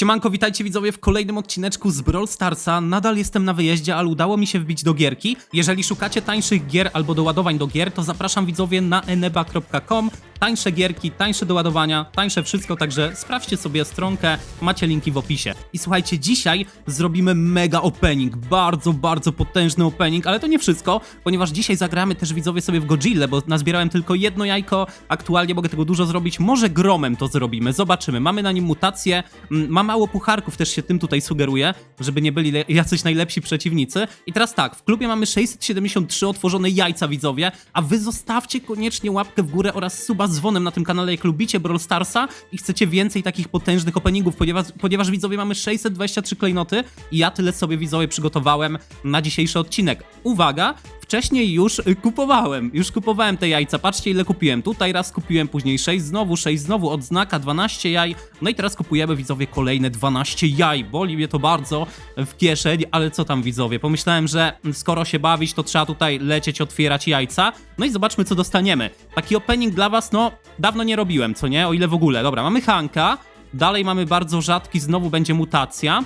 Siemanko, witajcie widzowie w kolejnym odcineczku z Brawl Starsa. Nadal jestem na wyjeździe, ale udało mi się wbić do gierki. Jeżeli szukacie tańszych gier albo doładowań do gier, to zapraszam widzowie na eneba.com. Tańsze gierki, tańsze doładowania, tańsze wszystko, także sprawdźcie sobie stronkę, macie linki w opisie. I słuchajcie, dzisiaj zrobimy mega opening, bardzo, bardzo potężny opening, ale to nie wszystko, ponieważ dzisiaj zagramy też widzowie sobie w Godzilla, bo nazbierałem tylko jedno jajko, aktualnie mogę tego dużo zrobić, może gromem to zrobimy, zobaczymy. Mamy na nim mutację, mm, ma mało pucharków, też się tym tutaj sugeruję, żeby nie byli jacyś najlepsi przeciwnicy. I teraz tak, w klubie mamy 673 otworzone jajca widzowie, a wy zostawcie koniecznie łapkę w górę oraz suba z dzwonem na tym kanale, jak lubicie Brawl Starsa i chcecie więcej takich potężnych openingów, ponieważ, ponieważ widzowie mamy 623 klejnoty i ja tyle sobie widzowie przygotowałem na dzisiejszy odcinek. Uwaga, wcześniej już y, kupowałem, już kupowałem te jajca, patrzcie ile kupiłem, tutaj raz kupiłem, później 6 znowu, 6 znowu, odznaka 12 jaj, no i teraz kupujemy widzowie kolejne 12 jaj, boli mnie to bardzo w kieszeń, ale co tam widzowie, pomyślałem, że skoro się bawić, to trzeba tutaj lecieć, otwierać jajca, no i zobaczmy co dostaniemy. Taki opening dla was, no dawno nie robiłem, co nie, o ile w ogóle, dobra, mamy Hanka, dalej mamy bardzo rzadki, znowu będzie mutacja,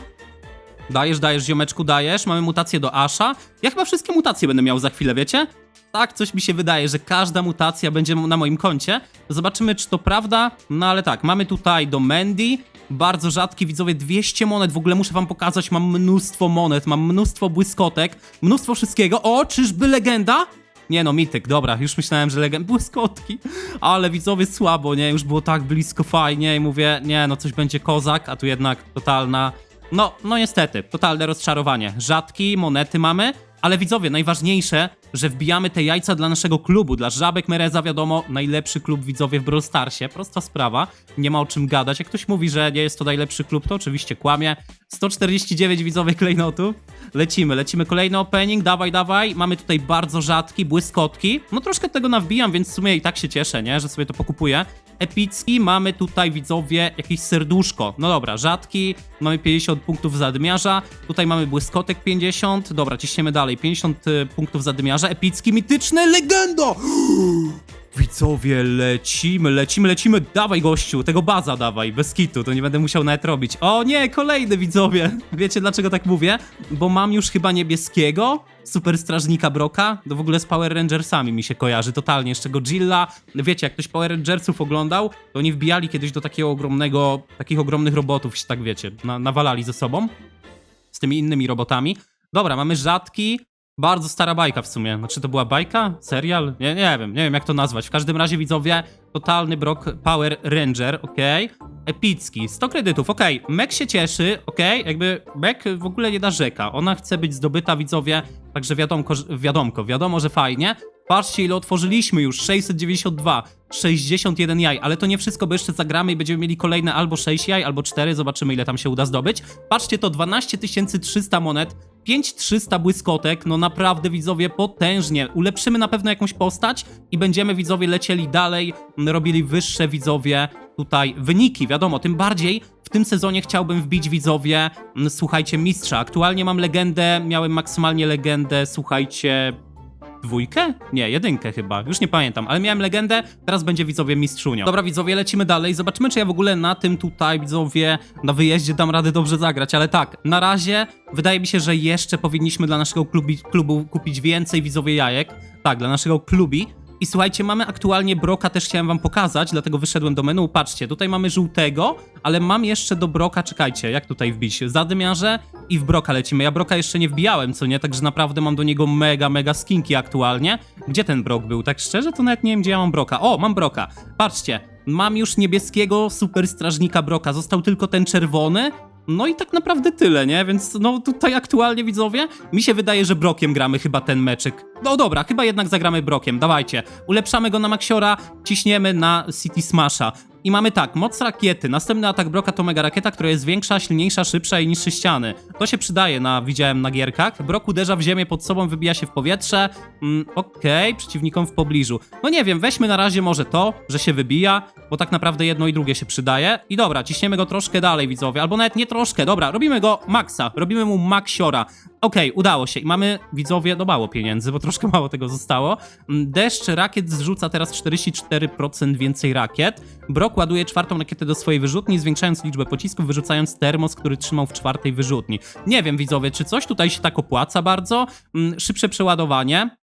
Dajesz, dajesz, ziomeczku, dajesz. Mamy mutację do Asha. Ja chyba wszystkie mutacje będę miał za chwilę, wiecie? Tak, coś mi się wydaje, że każda mutacja będzie na moim koncie. Zobaczymy, czy to prawda. No ale tak, mamy tutaj do Mandy. Bardzo rzadki, widzowie, 200 monet. W ogóle muszę wam pokazać, mam mnóstwo monet, mam mnóstwo błyskotek, mnóstwo wszystkiego. O, czyżby legenda? Nie no, mityk, dobra, już myślałem, że legend błyskotki, ale widzowie słabo, nie? Już było tak blisko, fajnie i mówię, nie no, coś będzie kozak, a tu jednak totalna no, no niestety, totalne rozczarowanie. Rzadki, monety mamy, ale widzowie, najważniejsze, że wbijamy te jajca dla naszego klubu, dla Żabek Mereza, wiadomo, najlepszy klub widzowie w Brawl Starsie, prosta sprawa, nie ma o czym gadać. Jak ktoś mówi, że nie jest to najlepszy klub, to oczywiście kłamie. 149 widzowie klejnotów, lecimy, lecimy. Kolejny opening, dawaj, dawaj, mamy tutaj bardzo rzadki, błyskotki, no troszkę tego nawbijam, więc w sumie i tak się cieszę, nie, że sobie to pokupuję. Epicki, mamy tutaj widzowie jakieś serduszko. No dobra, rzadki, mamy 50 punktów zadymiarza, tutaj mamy błyskotek 50, dobra, ciśniemy dalej, 50 y, punktów zadymiarza, epicki, mityczny, legenda! Widzowie, lecimy, lecimy, lecimy, dawaj gościu, tego baza dawaj, bez kitu, to nie będę musiał nawet robić. O nie, kolejny widzowie! Wiecie dlaczego tak mówię? Bo mam już chyba niebieskiego, super strażnika Broka, to w ogóle z Power Rangersami mi się kojarzy totalnie, jeszcze Godzilla. Wiecie, jak ktoś Power Rangersów oglądał, to oni wbijali kiedyś do takiego ogromnego, takich ogromnych robotów, się tak wiecie, na, nawalali ze sobą, z tymi innymi robotami. Dobra, mamy rzadki, bardzo stara bajka w sumie. Znaczy to była bajka? Serial? Nie, nie wiem, nie wiem jak to nazwać. W każdym razie widzowie, totalny Brock Power Ranger, okej. Epicki, 100 kredytów, okej. Mek się cieszy, okej. Jakby Mek w ogóle nie narzeka. Ona chce być zdobyta, widzowie, także wiadomko, wiadomko, wiadomo, że fajnie. Patrzcie ile otworzyliśmy już, 692, 61 jaj, ale to nie wszystko, bo jeszcze zagramy i będziemy mieli kolejne albo 6 jaj, albo 4, zobaczymy ile tam się uda zdobyć. Patrzcie, to 12 300 monet, 5300 błyskotek, no naprawdę widzowie potężnie. Ulepszymy na pewno jakąś postać i będziemy widzowie lecieli dalej, m, robili wyższe widzowie tutaj wyniki, wiadomo, tym bardziej w tym sezonie chciałbym wbić widzowie, m, słuchajcie, mistrza. Aktualnie mam legendę, miałem maksymalnie legendę, słuchajcie, dwójkę? Nie, jedynkę chyba, już nie pamiętam, ale miałem legendę, teraz będzie widzowie mistrzunio. Dobra widzowie, lecimy dalej, zobaczymy czy ja w ogóle na tym tutaj widzowie na wyjeździe dam radę dobrze zagrać, ale tak, na razie wydaje mi się, że jeszcze powinniśmy dla naszego klubi, klubu kupić więcej widzowie jajek, tak, dla naszego klubi. I słuchajcie, mamy aktualnie Broka, też chciałem wam pokazać, dlatego wyszedłem do menu. Patrzcie, tutaj mamy żółtego, ale mam jeszcze do Broka, czekajcie, jak tutaj wbić? Zadymiarze i w Broka lecimy. Ja Broka jeszcze nie wbijałem, co nie? Także naprawdę mam do niego mega, mega skinki aktualnie. Gdzie ten Brok był? Tak szczerze, to nawet nie wiem, gdzie ja mam Broka. O, mam Broka. Patrzcie, mam już niebieskiego super strażnika Broka. Został tylko ten czerwony. No i tak naprawdę tyle, nie? Więc no tutaj aktualnie widzowie, mi się wydaje, że Brokiem gramy chyba ten meczyk. No dobra, chyba jednak zagramy Brokiem, dawajcie. Ulepszamy go na Maxiora, ciśniemy na City Smasha. I mamy tak, moc rakiety. Następny atak Broka to mega rakieta, która jest większa, silniejsza, szybsza i niższy ściany. To się przydaje na, widziałem na gierkach. Brok uderza w ziemię pod sobą, wybija się w powietrze. Mm, Okej, przeciwnikom w pobliżu. No nie wiem, weźmy na razie może to, że się wybija, bo tak naprawdę jedno i drugie się przydaje. I dobra, ciśniemy go troszkę dalej, widzowie. Albo nawet nie troszkę, dobra, robimy go maksa, robimy mu maksiora. Okej, udało się i mamy, widzowie, no mało pieniędzy, bo troszkę mało tego zostało. Mm, Deszcz rakiet zrzuca teraz 44% więcej rakiet. Brok ładuje czwartą rakietę do swojej wyrzutni, zwiększając liczbę pocisków, wyrzucając termos, który trzymał w czwartej wyrzutni. Nie wiem, widzowie, czy coś tutaj się tak opłaca bardzo? Mm, Szybsze przeładowanie.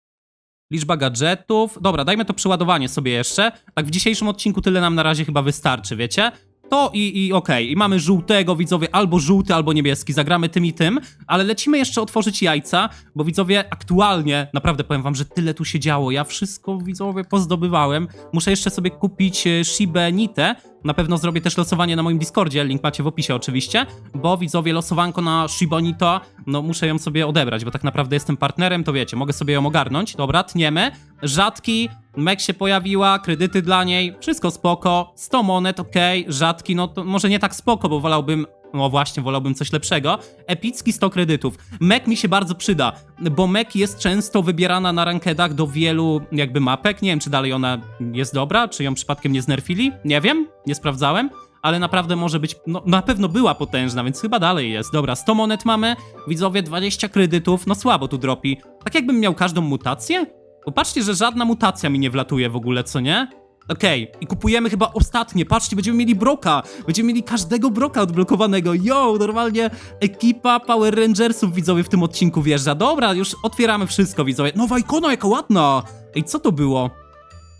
Liczba gadżetów. Dobra, dajmy to przeładowanie sobie jeszcze. Tak w dzisiejszym odcinku tyle nam na razie chyba wystarczy, wiecie? To i, i okej, i mamy żółtego, widzowie, albo żółty, albo niebieski, zagramy tym i tym, ale lecimy jeszcze otworzyć jajca, bo widzowie, aktualnie, naprawdę powiem wam, że tyle tu się działo, ja wszystko, widzowie, pozdobywałem, muszę jeszcze sobie kupić e, Shibę Nitę, na pewno zrobię też losowanie na moim Discordzie, link macie w opisie oczywiście, bo widzowie, losowanko na Shibonito, no muszę ją sobie odebrać, bo tak naprawdę jestem partnerem, to wiecie, mogę sobie ją ogarnąć. Dobra, tniemy. Rzadki, Mek się pojawiła, kredyty dla niej, wszystko spoko, 100 monet, okej, rzadki, no to może nie tak spoko, bo wolałbym no właśnie, wolałbym coś lepszego. Epicki 100 kredytów. Mek mi się bardzo przyda, bo Mek jest często wybierana na rankedach do wielu jakby mapek. Nie wiem, czy dalej ona jest dobra, czy ją przypadkiem nie znerfili. Nie wiem, nie sprawdzałem. Ale naprawdę może być, no na pewno była potężna, więc chyba dalej jest. Dobra, 100 monet mamy, widzowie 20 kredytów, no słabo tu dropi. Tak jakbym miał każdą mutację? Popatrzcie, że żadna mutacja mi nie wlatuje w ogóle, co nie? Okej, i kupujemy chyba ostatnie. Patrzcie, będziemy mieli broka. Będziemy mieli każdego broka odblokowanego. Yo, normalnie ekipa Power Rangersów widzowie w tym odcinku wjeżdża. Dobra, już otwieramy wszystko, widzowie. Nowa ikona, jaka ładna. Ej, co to było?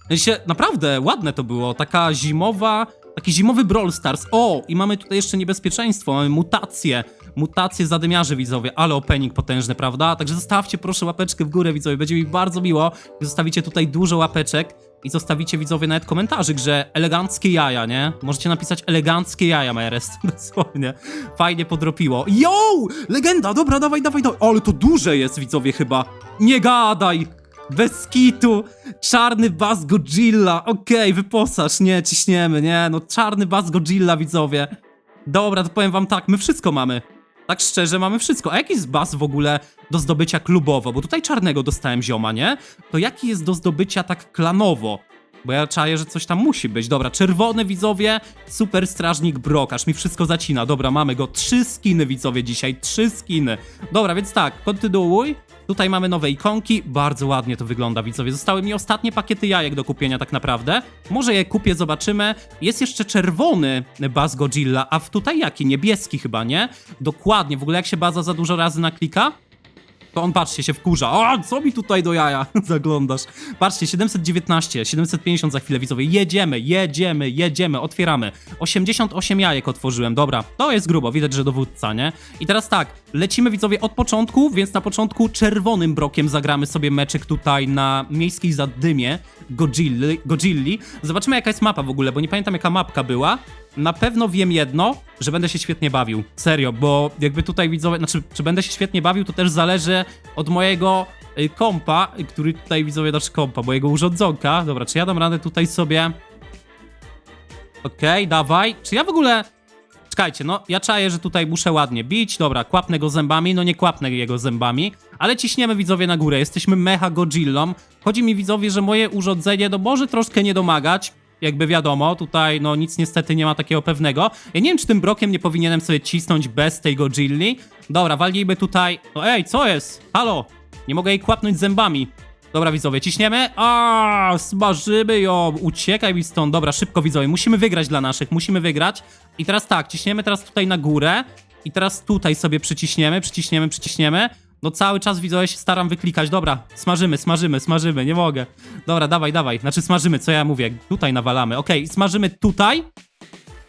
Sensie, naprawdę ładne to było. Taka zimowa, taki zimowy Brawl Stars. O, i mamy tutaj jeszcze niebezpieczeństwo, mamy mutacje. Mutacje zadymiarzy, widzowie, ale opening potężny, prawda? Także zostawcie proszę łapeczkę w górę, widzowie, będzie mi bardzo miło. Zostawicie tutaj dużo łapeczek i zostawicie, widzowie, nawet komentarzyk, że eleganckie jaja, nie? Możecie napisać eleganckie jaja, Merest, dosłownie. Fajnie podropiło. Yo! Legenda, dobra, dawaj, dawaj, dawaj. Ale to duże jest, widzowie, chyba. Nie gadaj! Bez kitu! Czarny bas Godzilla! Okej, wyposaż, nie, ciśniemy, nie? No czarny bas Godzilla, widzowie. Dobra, to powiem wam tak, my wszystko mamy. Tak szczerze, mamy wszystko. A jaki jest bas w ogóle do zdobycia klubowo? Bo tutaj czarnego dostałem zioma, nie? To jaki jest do zdobycia tak klanowo? Bo ja czaję, że coś tam musi być. Dobra, czerwony widzowie, super strażnik Brok, aż mi wszystko zacina. Dobra, mamy go. Trzy skiny widzowie dzisiaj, trzy skiny. Dobra, więc tak, kontynuuj. Tutaj mamy nowe ikonki, bardzo ładnie to wygląda widzowie. Zostały mi ostatnie pakiety jajek do kupienia tak naprawdę. Może je kupię, zobaczymy. Jest jeszcze czerwony Baz Godzilla, a w tutaj jaki? Niebieski chyba, nie? Dokładnie, w ogóle jak się baza za dużo razy naklika, to on, patrzcie, się wkurza. O, co mi tutaj do jaja zaglądasz? Patrzcie, 719, 750 za chwilę, widzowie. Jedziemy, jedziemy, jedziemy, otwieramy. 88 jajek otworzyłem, dobra. To jest grubo, widać, że dowódca, nie? I teraz tak, lecimy, widzowie, od początku, więc na początku czerwonym brokiem zagramy sobie meczek tutaj na miejskiej zadymie Godzilli. Godzilli. Zobaczymy, jaka jest mapa w ogóle, bo nie pamiętam, jaka mapka była. Na pewno wiem jedno, że będę się świetnie bawił. Serio, bo jakby tutaj widzowie, znaczy, czy będę się świetnie bawił, to też zależy od mojego y, kompa, który tutaj widzowie, znaczy kompa, mojego urządzonka. Dobra, czy ja dam radę tutaj sobie... Okej, dawaj. Czy ja w ogóle... Czekajcie, no ja czaję, że tutaj muszę ładnie bić. Dobra, kłapnę go zębami, no nie kłapnę jego zębami, ale ciśniemy widzowie na górę. Jesteśmy mecha Godzillą. Chodzi mi widzowie, że moje urządzenie no może troszkę nie domagać. Jakby wiadomo, tutaj no nic niestety nie ma takiego pewnego. Ja nie wiem, czy tym brokiem nie powinienem sobie cisnąć bez tej Godzilli. Dobra, walnijmy tutaj. No ej, co jest? Halo? Nie mogę jej kłapnąć zębami. Dobra, widzowie, ciśniemy. A, smażymy ją. Uciekaj mi stąd. Dobra, szybko, widzowie. Musimy wygrać dla naszych, musimy wygrać. I teraz tak, ciśniemy teraz tutaj na górę. I teraz tutaj sobie przyciśniemy, przyciśniemy, przyciśniemy. No cały czas, widzowie, się staram wyklikać. Dobra, smażymy, smażymy, smażymy, nie mogę. Dobra, dawaj, dawaj. Znaczy smażymy, co ja mówię? Tutaj nawalamy. Okej, smażymy tutaj.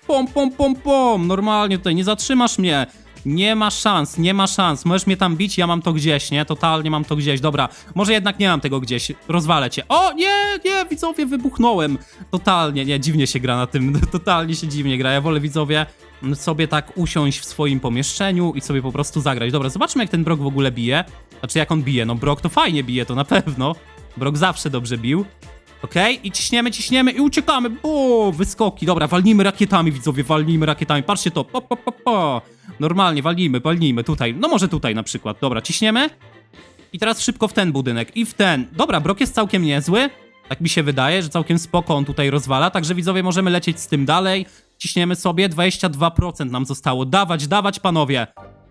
Pom, pom, pom, pom. Normalnie tutaj, nie zatrzymasz mnie. Nie ma szans, nie ma szans. Możesz mnie tam bić, ja mam to gdzieś, nie? Totalnie mam to gdzieś. Dobra, może jednak nie mam tego gdzieś. Rozwalę cię. O, nie, nie, widzowie, wybuchnąłem. Totalnie, nie, dziwnie się gra na tym. Totalnie się dziwnie gra. Ja wolę, widzowie, sobie tak usiąść w swoim pomieszczeniu i sobie po prostu zagrać. Dobra, zobaczmy, jak ten Brok w ogóle bije. Znaczy, jak on bije. No, Brok to fajnie bije, to na pewno. Brok zawsze dobrze bił. Okej, i ciśniemy, ciśniemy i uciekamy. O, wyskoki. Dobra, walnijmy rakietami, widzowie, walnijmy rakietami. Patrzcie to. Po, po, po, po. Normalnie, walnijmy, walnijmy tutaj. No może tutaj na przykład. Dobra, ciśniemy. I teraz szybko w ten budynek i w ten. Dobra, Brok jest całkiem niezły. Tak mi się wydaje, że całkiem spoko on tutaj rozwala. Także widzowie, możemy lecieć z tym dalej. Ciśniemy sobie. 22% nam zostało. Dawać, dawać, panowie.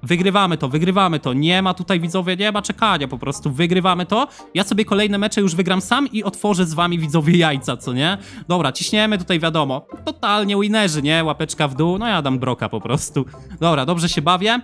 Wygrywamy to, wygrywamy to. Nie ma tutaj widzowie, nie ma czekania, po prostu wygrywamy to. Ja sobie kolejne mecze już wygram sam i otworzę z wami widzowie jajca, co nie? Dobra, ciśniemy tutaj wiadomo. Totalnie winerzy, nie? Łapeczka w dół, no ja dam broka po prostu. Dobra, dobrze się bawię.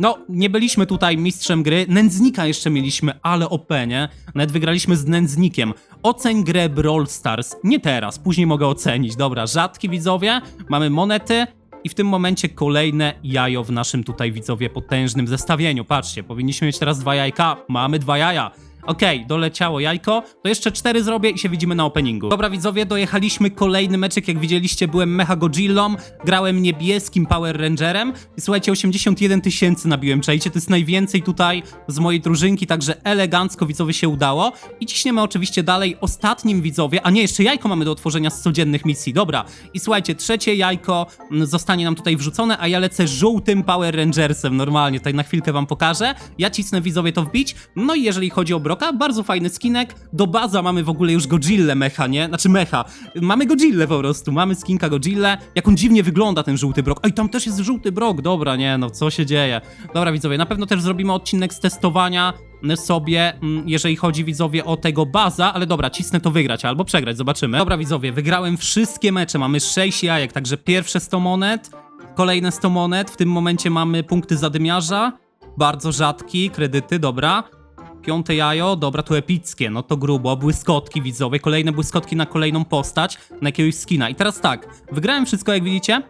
No, nie byliśmy tutaj mistrzem gry. Nędznika jeszcze mieliśmy, ale OP, nie? Nawet wygraliśmy z nędznikiem. Oceń grę Brawl Stars. Nie teraz, później mogę ocenić. Dobra, rzadki widzowie, mamy monety. I w tym momencie kolejne jajo w naszym tutaj widzowie potężnym zestawieniu. Patrzcie, powinniśmy mieć teraz dwa jajka. Mamy dwa jaja. Okej, doleciało jajko, to jeszcze cztery zrobię i się widzimy na openingu. Dobra widzowie, dojechaliśmy kolejny meczek, jak widzieliście byłem Mecha Godzillą, grałem niebieskim Power Rangerem. I słuchajcie, 81 tysięcy nabiłem, czajcie, to jest najwięcej tutaj z mojej drużynki, także elegancko widzowie się udało. I ciśniemy oczywiście dalej ostatnim widzowie, a nie, jeszcze jajko mamy do otworzenia z codziennych misji, dobra. I słuchajcie, trzecie jajko mm, zostanie nam tutaj wrzucone, a ja lecę żółtym Power Rangersem, normalnie, tutaj na chwilkę wam pokażę, ja cisnę widzowie to wbić, no i jeżeli chodzi o Bardzo fajny skinek, do baza mamy w ogóle już Godzilla mecha, nie? Znaczy mecha, mamy Godzilla po prostu, mamy skinka Godzilla, jak on dziwnie wygląda ten żółty Brok, oj tam też jest żółty Brok, dobra, nie, no co się dzieje, dobra widzowie, na pewno też zrobimy odcinek z testowania sobie, mm, jeżeli chodzi widzowie o tego baza, ale dobra, cisnę to wygrać albo przegrać, zobaczymy. Dobra widzowie, wygrałem wszystkie mecze, mamy 6 jajek, także pierwsze 100 monet, kolejne 100 monet, w tym momencie mamy punkty zadymiarza, bardzo rzadki, kredyty, dobra. Piąte jajo, dobra, to epickie, no to grubo, błyskotki widzowie, kolejne błyskotki na kolejną postać, na jakiegoś skina. I teraz tak, wygrałem wszystko jak widzicie,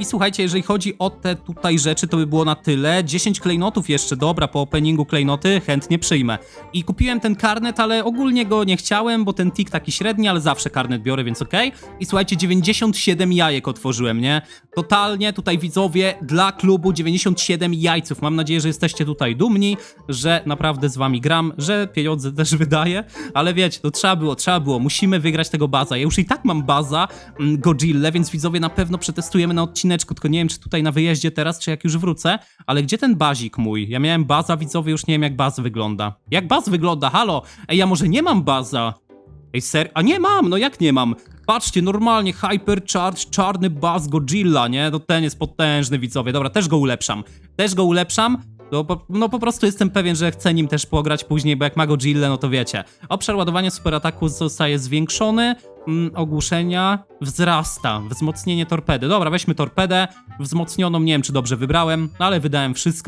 i słuchajcie, jeżeli chodzi o te tutaj rzeczy, to by było na tyle. 10 klejnotów jeszcze, dobra, po openingu klejnoty chętnie przyjmę. I kupiłem ten karnet, ale ogólnie go nie chciałem, bo ten tik taki średni, ale zawsze karnet biorę, więc okej. I słuchajcie, 97 jajek otworzyłem, nie? Totalnie tutaj widzowie dla klubu 97 jajców. Mam nadzieję, że jesteście tutaj dumni, że naprawdę z wami gram, że pieniądze też wydaję, ale wiecie, to trzeba było, trzeba było. Musimy wygrać tego baza. Ja już i tak mam baza mm, Godzilla, więc widzowie na pewno przetestujemy na odcineczku, tylko nie wiem, czy tutaj na wyjeździe teraz, czy jak już wrócę, ale gdzie ten bazik mój? Ja miałem baza, widzowie, już nie wiem jak baz wygląda. Jak baz wygląda? Halo? Ej, ja może nie mam baza? Ej, ser... A nie mam, no jak nie mam? Patrzcie, normalnie Hypercharge, czarny baz Godzilla, nie? No ten jest potężny, widzowie. Dobra, też go ulepszam. Też go ulepszam. No po, no po prostu jestem pewien, że chcę nim też pograć później, bo jak ma Godzilla, no to wiecie. Obszar ładowania superataku zostaje zwiększony, mm, ogłuszenia wzrasta, wzmocnienie torpedy. Dobra, weźmy torpedę, wzmocnioną, nie wiem czy dobrze wybrałem, no ale wydałem wszystko.